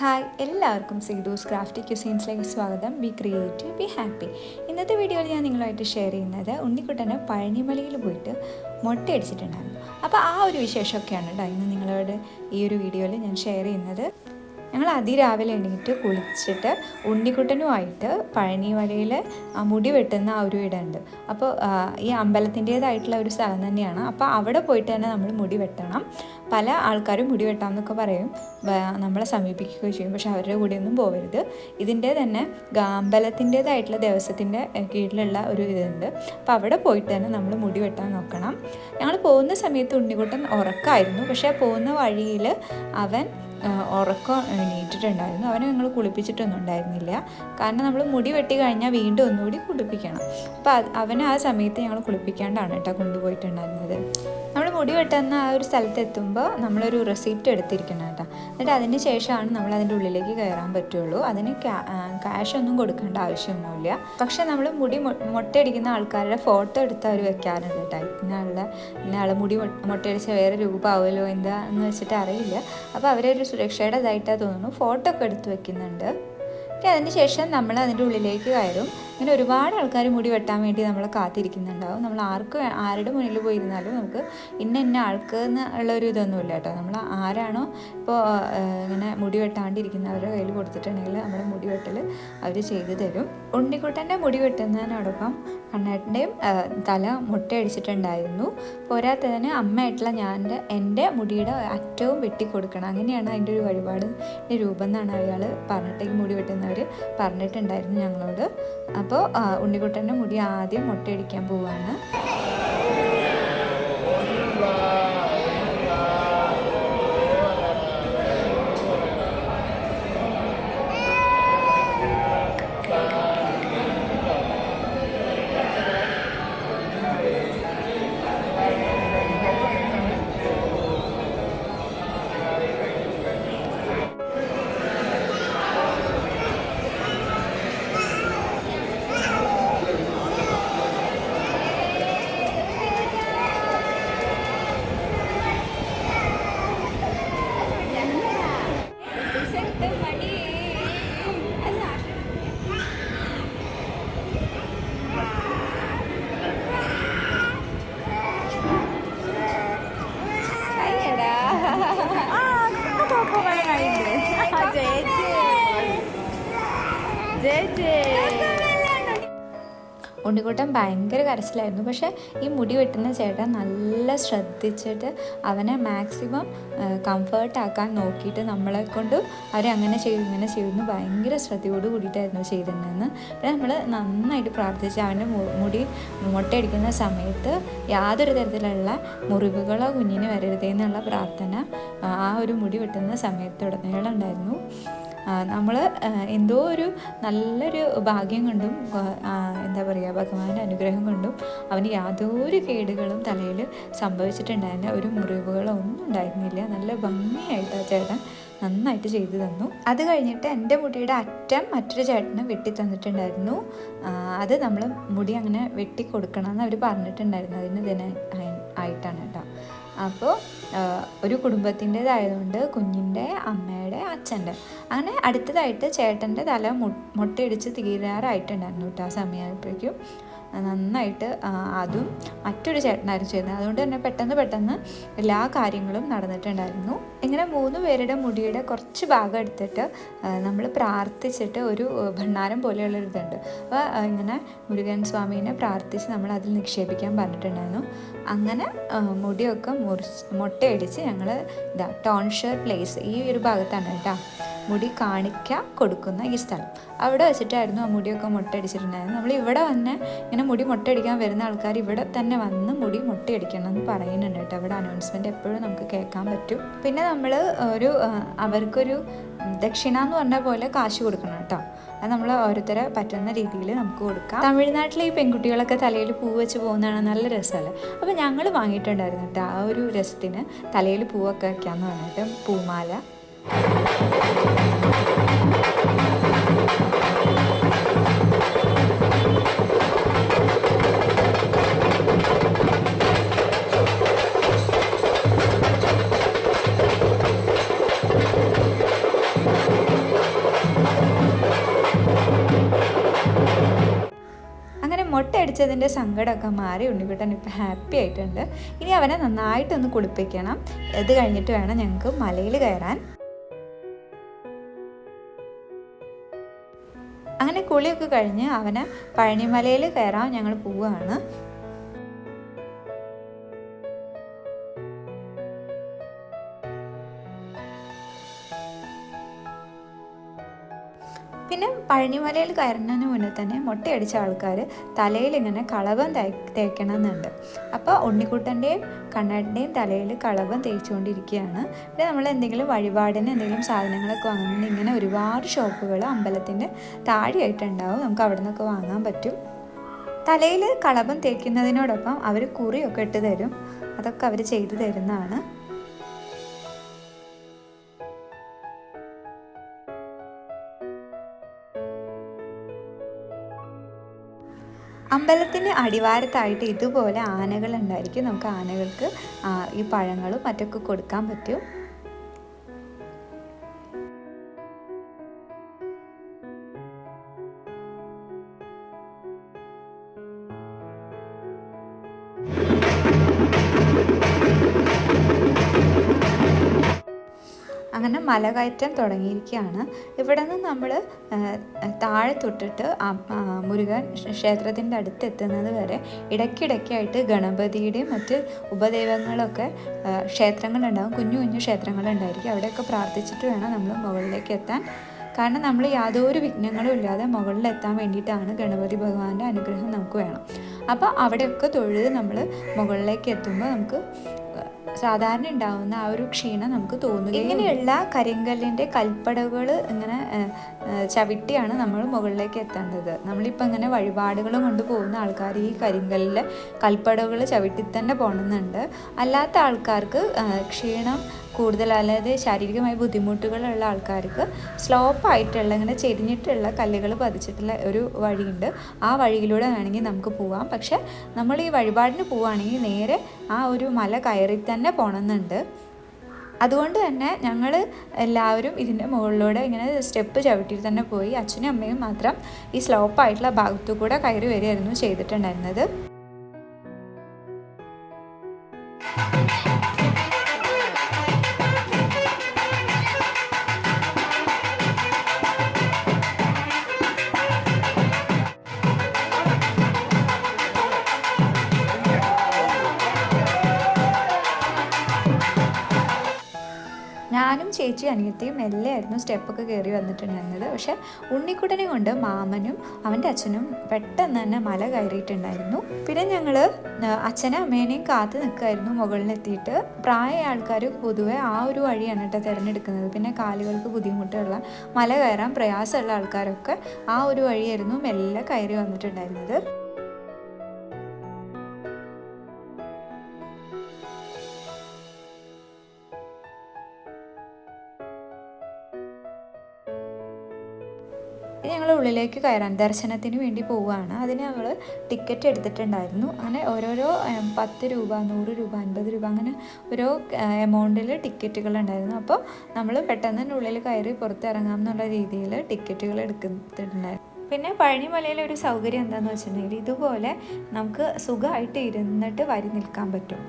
Hi എല്ലാവർക്കും സീഡൂസ് crafty ക്യുസീൻസിലേക്ക് സ്വാഗതം. B creative be happy ഇന്നത്തെ വീഡിയോയിൽ ഞാൻ നിങ്ങളുമായിട്ട് ഷെയർ ചെയ്യുന്നത് ഉണ്ണിക്കുട്ടനെ പഴനിമലയിൽ പോയിട്ട് മുട്ടയടിച്ചിട്ടുണ്ടായിരുന്നു. അപ്പോൾ ആ ഒരു വിശേഷമൊക്കെയാണ് കേട്ടോ ഇന്ന് നിങ്ങളോട് ഈ ഒരു വീഡിയോയിൽ ഞാൻ ഷെയർ ചെയ്യുന്നത്. ഞങ്ങൾ അതിരാവിലെ എണീറ്റ് കുളിച്ചിട്ട് ഉണ്ണിക്കുട്ടനുമായിട്ട് പഴനിമലയിൽ ആ മുടി വെട്ടുന്ന ആ ഒരു ഇടമുണ്ട് അപ്പോൾ ഈ അമ്പലത്തിന്റേതായിട്ടുള്ള ഒരു സ്ഥലം തന്നെയാണ്. അപ്പോൾ അവിടെ പോയിട്ട് തന്നെ നമ്മൾ മുടി വെട്ടണം. പല ആൾക്കാരും മുടി വെട്ടാം എന്നൊക്കെ പറയും നമ്മളെ സമീപിക്കുകയോ ചെയ്യും. പക്ഷെ അവരുടെ കൂടെയൊന്നും പോകരുത് ഇതിന്റെ തന്നെ അമ്പലത്തിന്റേതായിട്ടുള്ള ദേവസ്വത്തിന്റെ എഹ്, കീഴിലുള്ള ഒരു ഇതുണ്ട്. അപ്പോൾ അവിടെ പോയിട്ട് തന്നെ നമ്മൾ മുടി വെട്ടാൻ നോക്കണം. ഞങ്ങൾ പോകുന്ന സമയത്ത് ഉണ്ണിക്കുട്ടൻ ഉറക്കമായിരുന്നു പക്ഷേ പോകുന്ന വഴിയിൽ അവൻ ഉറക്കം എണീറ്റിട്ടുണ്ടായിരുന്നു. അവനെ ഞങ്ങൾ കുളിപ്പിച്ചിട്ടൊന്നും ഉണ്ടായിരുന്നില്ല കാരണം നമ്മൾ മുടി വെട്ടി കഴിഞ്ഞാൽ വീണ്ടും ഒന്നുകൂടി കുളിപ്പിക്കണം. അപ്പോൾ അവനെ ആ സമയത്ത് ഞങ്ങൾ കുളിപ്പിക്കാണ്ടാണ് കേട്ടോ കൊണ്ടുപോയിട്ടുണ്ടായിരുന്നത്. മുടി വെട്ടുന്ന ആ ഒരു സ്ഥലത്ത് എത്തുമ്പോൾ നമ്മളൊരു റെസിപ്റ്റ് എടുത്തിരിക്കണം കേട്ടോ. എന്നിട്ട് അതിന് ശേഷമാണ് നമ്മൾ അതിന്റെ ഉള്ളിലേക്ക് കയറാൻ പറ്റുള്ളൂ. അതിന് ക്യാഷ് ഒന്നും കൊടുക്കേണ്ട ആവശ്യമൊന്നുമില്ല. പക്ഷേ നമ്മൾ മുടി മുട്ടയടിക്കുന്ന ആൾക്കാരുടെ ഫോട്ടോ എടുത്ത് അവർ വെക്കാറുണ്ട് കേട്ടോ. ഇന്നാളുടെ ഇന്നാൾ മുടി മുട്ടയടിച്ച വേറെ രൂപമാവുമല്ലോ എന്താ എന്ന് വെച്ചിട്ട് അറിയില്ല. അപ്പോൾ അവരൊരു സുരക്ഷയുടെ ഇതായിട്ടാണ് തോന്നുന്നു. ഫോട്ടോ ഒക്കെ എടുത്ത് വെക്കുന്നുണ്ട്. പിന്നെ അതിന് ശേഷം നമ്മൾ അതിന്റെ ഉള്ളിലേക്ക് കയറും. ഇങ്ങനെ ഒരുപാട് ആൾക്കാർ മുടി വെട്ടാൻ വേണ്ടി നമ്മൾ കാത്തിരിക്കുന്നുണ്ടാവും. നമ്മൾ ആർക്ക് ആരുടെ മുന്നിൽ പോയിരുന്നാലും നമുക്ക് ഇന്ന ഇന്ന ആൾക്ക് എന്ന് ഉള്ളൊരു ഇതൊന്നുമില്ല കേട്ടോ. നമ്മൾ ആരാണോ ഇപ്പോൾ ഇങ്ങനെ മുടി വെട്ടാണ്ടിരിക്കുന്നവരുടെ കയ്യിൽ കൊടുത്തിട്ടുണ്ടെങ്കിൽ നമ്മുടെ മുടി വെട്ടൽ അവർ ചെയ്തു തരും. ഉണ്ണിക്കുട്ടന്റെ മുടി വെട്ടുന്നതിനോടൊപ്പം കണ്ണേട്ടന്റെയും തല മുട്ടയടിച്ചിട്ടുണ്ടായിരുന്നു. പോരാത്തതിന് അമ്മയായിട്ടുള്ള ഞാൻ എന്റെ മുടിയുടെ അറ്റവും വെട്ടിക്കൊടുക്കണം. അങ്ങനെയാണ് അതിന്റെ ഒരു വഴിപാട് രൂപം എന്നാണ് അയാൾ പറഞ്ഞിട്ട് ഈ മുടി വെട്ടുന്നവർ പറഞ്ഞിട്ടുണ്ടായിരുന്നു ഞങ്ങളോട്. അപ്പോൾ ഉണ്ണിക്കുട്ടന്റെ മുടി ആദ്യം മുട്ടയടിക്കാൻ പോവാണ്. ഉണ്ണിക്കുട്ടൻ ഭയങ്കര കരച്ചിലായിരുന്നു. പക്ഷേ ഈ മുടി വെട്ടുന്ന ചേട്ടൻ നല്ല ശ്രദ്ധിച്ചിട്ട് അവനെ മാക്സിമം കംഫേർട്ടാക്കാൻ നോക്കിയിട്ട് നമ്മളെ കൊണ്ട് അവരങ്ങനെ ചെയ്തു ഇങ്ങനെ ചെയ്തു ഭയങ്കര ശ്രദ്ധയോട് കൂടിയിട്ടായിരുന്നു ചെയ്തിട്ടുണ്ടെന്ന് പിന്നെ നമ്മൾ നന്നായിട്ട് പ്രാർത്ഥിച്ച് അവന്റെ മുടി മുട്ടയടിക്കുന്ന സമയത്ത് യാതൊരു തരത്തിലുള്ള മുറിവുകളോ കുഞ്ഞിന് വരരുതേ എന്നുള്ള പ്രാർത്ഥന ആ ഒരു മുടി വെട്ടുന്ന സമയത്തുടനീളം ഉണ്ടായിരുന്നു. നമ്മൾ എന്തോ ഒരു നല്ലൊരു ഭാഗ്യം കൊണ്ടും എന്താ പറയുക ഭഗവാന്റെ അനുഗ്രഹം കൊണ്ടും അവന് യാതൊരു കേടുകളും തലയിൽ സംഭവിച്ചിട്ടുണ്ടായിരുന്ന ഒരു മുറിവുകളോ ഒന്നും ഉണ്ടായിരുന്നില്ല. നല്ല ഭംഗിയായിട്ട് ആ ചേട്ടൻ നന്നായിട്ട് ചെയ്തു തന്നു. അത് കഴിഞ്ഞിട്ട് എന്റെ മുടിയുടെ അറ്റം മറ്റൊരു ചേട്ടന് വെട്ടി തന്നിട്ടുണ്ടായിരുന്നു. അത് നമ്മൾ മുടി അങ്ങനെ വെട്ടി കൊടുക്കണം എന്ന് അവർ പറഞ്ഞിട്ടുണ്ടായിരുന്നു. അതിന് ഇതിന് ആയിട്ടാണ് കേട്ടോ. അപ്പോൾ ഒരു കുടുംബത്തിന്റെതായതുകൊണ്ട് കുഞ്ഞിന്റെ അമ്മയുടെ അച്ഛന്റെ. അങ്ങനെ അടുത്തതായിട്ട് ചേട്ടന്റെ തല മുട്ടയിടിച്ച് തീരാറായിട്ടുണ്ടായിരുന്നു കേട്ടോ ആ സമയമായപ്പോഴേക്കും നന്നായിട്ട് അതും മറ്റൊരു ചേട്ടനായിരുന്നു ചെയ്യുന്നത്. അതുകൊണ്ട് തന്നെ പെട്ടെന്ന് പെട്ടെന്ന് എല്ലാ കാര്യങ്ങളും നടന്നിട്ടുണ്ടായിരുന്നു. ഇങ്ങനെ മൂന്ന് പേരുടെ മുടിയുടെ കുറച്ച് ഭാഗം എടുത്തിട്ട് നമ്മൾ പ്രാർത്ഥിച്ചിട്ട് ഒരു ഭണ്ണാരം പോലെയുള്ള ഇതുണ്ട്. അപ്പോൾ ഇങ്ങനെ മുരുകൻ സ്വാമീനെ പ്രാർത്ഥിച്ച് നമ്മൾ അതിൽ നിക്ഷേപിക്കാൻ പറഞ്ഞിട്ടുണ്ടായിരുന്നു. അങ്ങനെ മുടിയൊക്കെ മുറിച്ച് മുട്ടയടിച്ച് ഞങ്ങൾ ഇതാ ടോൺഷർ പ്ലേസ് ഈ ഒരു ഭാഗത്താണ് കേട്ടോ. മുടി കാണിക്ക കൊടുക്കുന്ന ഈ സ്ഥലം. അവിടെ വെച്ചിട്ടായിരുന്നു ആ മുടിയൊക്കെ മുട്ടയടിച്ചിട്ടുണ്ടായിരുന്നു നമ്മൾ ഇവിടെ വന്ന് ഇങ്ങനെ മുടി മുട്ടയടിക്കാൻ വരുന്ന ആൾക്കാർ ഇവിടെ തന്നെ വന്ന് മുടി മുട്ടയടിക്കണം എന്ന് പറയുന്നുണ്ട് കേട്ടോ. അവിടെ അനൗൺസ്മെന്റ് എപ്പോഴും നമുക്ക് കേൾക്കാൻ പറ്റും. പിന്നെ നമ്മൾ ഒരു അവർക്കൊരു ദക്ഷിണ എന്ന് പറഞ്ഞ പോലെ കാശ് കൊടുക്കണം കേട്ടോ. അത് നമ്മൾ ഓരോരുത്തരെ പറ്റുന്ന രീതിയിൽ നമുക്ക് കൊടുക്കാം. തമിഴ്നാട്ടിലെ ഈ പെൺകുട്ടികളൊക്കെ തലയിൽ പൂ വെച്ച് പോകുന്നതാണ് നല്ല രസമല്ലേ? അപ്പോൾ ഞങ്ങൾ വാങ്ങിയിട്ടുണ്ടായിരുന്നു കേട്ടോ ആ ഒരു രസത്തിന് തലയിൽ പൂവൊക്കെ വയ്ക്കാമെന്ന് പറഞ്ഞിട്ട് പൂമാല. മുട്ടയടിച്ചതിന്റെ സങ്കടമൊക്കെ മാറി ഉണ്ണിക്കുട്ടൻ ഇപ്പോൾ ഹാപ്പി ആയിട്ടുണ്ട്. ഇനി അവനെ നന്നായിട്ടൊന്ന് കുളിപ്പിക്കണം. അത് കഴിഞ്ഞിട്ട് വേണം ഞങ്ങൾക്ക് മലയിൽ കയറാൻ. അങ്ങനെ കുളിയൊക്കെ കഴിഞ്ഞ് അവന് പഴനിമലയിൽ കയറാൻ ഞങ്ങൾ പോവുകയാണ്. പിന്നെ പഴനിമലയിൽ കയറുന്നതിന് മുന്നേ തന്നെ മുട്ടയടിച്ച ആൾക്കാർ തലയിൽ ഇങ്ങനെ കളവം തേക്കണം എന്നുണ്ട് അപ്പോൾ ഉണ്ണിക്കുട്ടന്റെയും കണ്ണാടിന്റെയും തലയിൽ കളവം തേച്ചുകൊണ്ടിരിക്കുകയാണ്. പിന്നെ നമ്മൾ എന്തെങ്കിലും വഴിപാടിന് എന്തെങ്കിലും സാധനങ്ങളൊക്കെ വാങ്ങുന്നത് ഇങ്ങനെ ഒരുപാട് ഷോപ്പുകൾ അമ്പലത്തിന്റെ താഴെയായിട്ടുണ്ടാവും. നമുക്ക് അവിടെ നിന്നൊക്കെ വാങ്ങാൻ പറ്റും. തലയിൽ കളവം തേക്കുന്നതിനോടൊപ്പം അവർ കുറിയൊക്കെ ഇട്ട് തരും. അതൊക്കെ അവർ ചെയ്തു തരുന്നതാണ്. അമ്പലത്തിന് അടിവാരത്തായിട്ട് ഇതുപോലെ ആനകളുണ്ടായിരിക്കും. നമുക്ക് ആനകൾക്ക് ഈ പഴങ്ങളും മറ്റൊക്കെ കൊടുക്കാൻ പറ്റും. മലകയറ്റം തുടങ്ങിയിരിക്കുകയാണ്. ഇവിടെ നിന്ന് നമ്മൾ താഴെ തൊട്ടിട്ട് മുരുകൻ ക്ഷേത്രത്തിന്റെ അടുത്ത് എത്തുന്നത് വരെ ഇടയ്ക്കിടയ്ക്കായിട്ട് ഗണപതിയുടെയും മറ്റ് ഉപദൈവങ്ങളൊക്കെ ക്ഷേത്രങ്ങളുണ്ടാകും കുഞ്ഞു കുഞ്ഞു ക്ഷേത്രങ്ങളുണ്ടായിരിക്കും. അവിടെയൊക്കെ പ്രാർത്ഥിച്ചിട്ട് വേണം നമ്മൾ മുകളിലേക്ക് എത്താൻ. കാരണം നമ്മൾ യാതൊരു വിഘ്നങ്ങളും ഇല്ലാതെ മുകളിലെത്താൻ വേണ്ടിയിട്ടാണ് ഗണപതി ഭഗവാന്റെ അനുഗ്രഹം നമുക്ക് വേണം. അപ്പോൾ അവിടെയൊക്കെ തൊഴുത് നമ്മൾ മുകളിലേക്ക് എത്തുമ്പോൾ നമുക്ക് സാധാരണ ഉണ്ടാവുന്ന ആ ഒരു ക്ഷീണം നമുക്ക് തോന്നുക ഇങ്ങനെയുള്ള കരിങ്കല്ലിന്റെ കൽപ്പടകൾ ഇങ്ങനെ ചവിട്ടിയാണ് നമ്മൾ മുകളിലേക്ക് എത്തേണ്ടത്. നമ്മളിപ്പോൾ ഇങ്ങനെ വഴിപാടുകൾ കൊണ്ട് പോകുന്ന ആൾക്കാർ ഈ കരിങ്കല്ലിലെ കൽപ്പടകൾ ചവിട്ടി തന്നെ പോകണമെന്നുണ്ട് അല്ലാത്ത ആൾക്കാർക്ക് ക്ഷീണം കൂടുതൽ അല്ലാതെ ശാരീരികമായ ബുദ്ധിമുട്ടുകളുള്ള ആൾക്കാർക്ക് സ്ലോപ്പായിട്ടുള്ള ഇങ്ങനെ ചെരിഞ്ഞിട്ടുള്ള കല്ലുകൾ പതിച്ചിട്ടുള്ള ഒരു വഴിയുണ്ട്. ആ വഴിയിലൂടെ വേണമെങ്കിൽ നമുക്ക് പോവാം. പക്ഷെ നമ്മൾ ഈ വഴിപാടിന് പോവുകയാണെങ്കിൽ നേരെ ആ ഒരു മല കയറി തന്നെ പോകണമെന്നുണ്ട് അതുകൊണ്ട് തന്നെ ഞങ്ങൾ എല്ലാവരും ഇതിന്റെ മുകളിലൂടെ ഇങ്ങനെ സ്റ്റെപ്പ് ചവിട്ടിയിട്ട് തന്നെ പോയി അച്ഛനും അമ്മയും മാത്രം ഈ സ്ലോപ്പായിട്ടുള്ള ഭാഗത്തു കൂടെ കയറി വരികയായിരുന്നു ചെയ്തിട്ടുണ്ടായിരുന്നത്. ചേച്ചി അനിയത്തിയും മെല്ലെയായിരുന്നു സ്റ്റെപ്പൊക്കെ കയറി വന്നിട്ടുണ്ടായിരുന്നത് പക്ഷേ ഉണ്ണിക്കുട്ടനെ കൊണ്ട് മാമനും അവന്റെ അച്ഛനും പെട്ടെന്ന് തന്നെ മല കയറിയിട്ടുണ്ടായിരുന്നു. പിന്നെ ഞങ്ങൾ അച്ഛനെ അമ്മേനെയും കാത്തു നിൽക്കുമായിരുന്നു മുകളിലെത്തിയിട്ട്. പ്രായ ആൾക്കാർ പൊതുവെ ആ ഒരു വഴിയാണ് കേട്ടോ തിരഞ്ഞെടുക്കുന്നത്. പിന്നെ കാലുകൾക്ക് ബുദ്ധിമുട്ടുള്ള മല കയറാൻ പ്രയാസമുള്ള ആൾക്കാരൊക്കെ ആ ഒരു വഴിയായിരുന്നു മെല്ലെ കയറി വന്നിട്ടുണ്ടായിരുന്നത്. ഞങ്ങൾ ഉള്ളിലേക്ക് കയറാൻ ദർശനത്തിന് വേണ്ടി പോവുകയാണ്. അതിന് ഞങ്ങൾ ടിക്കറ്റ് എടുത്തിട്ടുണ്ടായിരുന്നു. അങ്ങനെ ഓരോരോ പത്ത് രൂപ നൂറ് രൂപ അൻപത് രൂപ അങ്ങനെ ഓരോ എമൗണ്ടിൽ ടിക്കറ്റുകൾ ഉണ്ടായിരുന്നു. അപ്പോൾ നമ്മൾ പെട്ടെന്ന് തന്നെ ഉള്ളിൽ കയറി പുറത്തിറങ്ങാം എന്നുള്ള രീതിയിൽ ടിക്കറ്റുകൾ എടുത്തിട്ടുണ്ടായിരുന്നു പിന്നെ പഴനിമലയിലെ ഒരു സൗകര്യം എന്താണെന്ന് വെച്ചിട്ടുണ്ടെങ്കിൽ ഇതുപോലെ നമുക്ക് സുഖമായിട്ട് ഇരുന്നിട്ട് വരി നിൽക്കാൻ പറ്റും.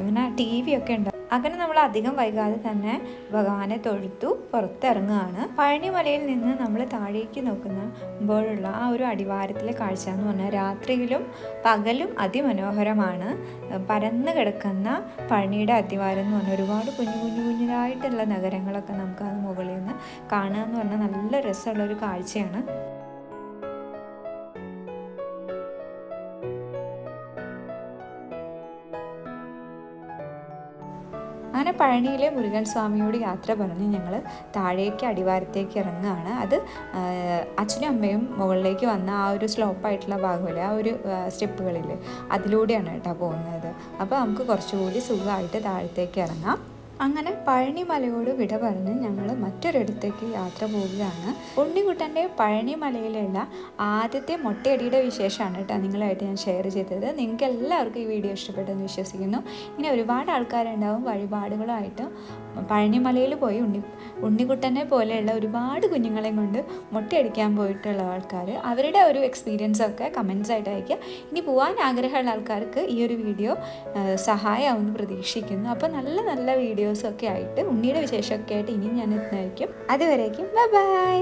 ഇങ്ങനെ ടി വി ഒക്കെ ഉണ്ട് അങ്ങനെ നമ്മൾ അധികം വൈകാതെ തന്നെ ഭഗവാനെ തൊഴുത്തു പുറത്തിറങ്ങുകയാണ്. പഴനിമലയിൽ നിന്ന് നമ്മൾ താഴേക്ക് നോക്കുമ്പോഴുള്ള ആ ഒരു അടിവാരത്തിലെ കാഴ്ച എന്ന് പറഞ്ഞാൽ രാത്രിയിലും പകലും അതിമനോഹരമാണ്. പരന്നു കിടക്കുന്ന പഴനിയുടെ അടിവാരം എന്ന് പറഞ്ഞാൽ ഒരുപാട് കുഞ്ഞു കുഞ്ഞു കുഞ്ഞിനായിട്ടുള്ള നഗരങ്ങളൊക്കെ നമുക്ക് അത് മുകളിൽ നിന്ന് കാണുക എന്ന് പറഞ്ഞാൽ നല്ല രസമുള്ള ഒരു കാഴ്ചയാണ്. അങ്ങനെ പഴനിയിലെ മുരുകൻ സ്വാമിയോട് യാത്ര പറഞ്ഞ് ഞങ്ങൾ താഴേക്ക് അടിവാരത്തേക്ക് ഇറങ്ങുകയാണ്. അത് അച്ഛനും അമ്മയും മുകളിലേക്ക് വന്ന ആ ഒരു സ്ലോപ്പായിട്ടുള്ള ഭാഗമില്ല ആ ഒരു സ്റ്റെപ്പുകളിൽ അതിലൂടെയാണ് കേട്ടോ പോകുന്നത്. അപ്പോൾ നമുക്ക് കുറച്ചുകൂടി സുഖമായിട്ട് താഴത്തേക്ക് ഇറങ്ങാം. അങ്ങനെ പഴനിമലയോട് വിട പറഞ്ഞ് ഞങ്ങൾ മറ്റൊരിടത്തേക്ക് യാത്ര പോവുകയാണ്. ഉണ്ണിക്കുട്ടന്റെ പഴനിമലയിലുള്ള ആദ്യത്തെ മൊട്ടയടിയുടെ വിശേഷമാണ് കേട്ടോ നിങ്ങളായിട്ട് ഞാൻ ഷെയർ ചെയ്തത്. നിങ്ങൾക്ക് എല്ലാവർക്കും ഈ വീഡിയോ ഇഷ്ടപ്പെട്ടെന്ന് വിശ്വസിക്കുന്നു. ഇങ്ങനെ ഒരുപാട് ആൾക്കാരുണ്ടാവും വഴിപാടുകളായിട്ട്. പഴനിമലയിൽ പോയി ഉണ്ണി ഉണ്ണിക്കുട്ടനെ പോലെയുള്ള ഒരുപാട് കുഞ്ഞുങ്ങളെ കൊണ്ട് മുട്ടയടിക്കാൻ പോയിട്ടുള്ള ആൾക്കാർ അവരുടെ ഒരു എക്സ്പീരിയൻസ് ഒക്കെ കമൻസ് ആയിട്ട് അയക്കുക ഇനി പോകാൻ ആഗ്രഹമുള്ള ആൾക്കാർക്ക് ഈ ഒരു വീഡിയോ സഹായമാവുമെന്ന് പ്രതീക്ഷിക്കുന്നു. അപ്പോൾ നല്ല നല്ല വീഡിയോ വീഡിയോസൊക്കെ ആയിട്ട് ഉണ്ണിയുടെ വിശേഷമൊക്കെ ആയിട്ട് ഇനിയും ഞാൻ എത്തുന്നതായിരിക്കും അതുവരേക്കും ബൈ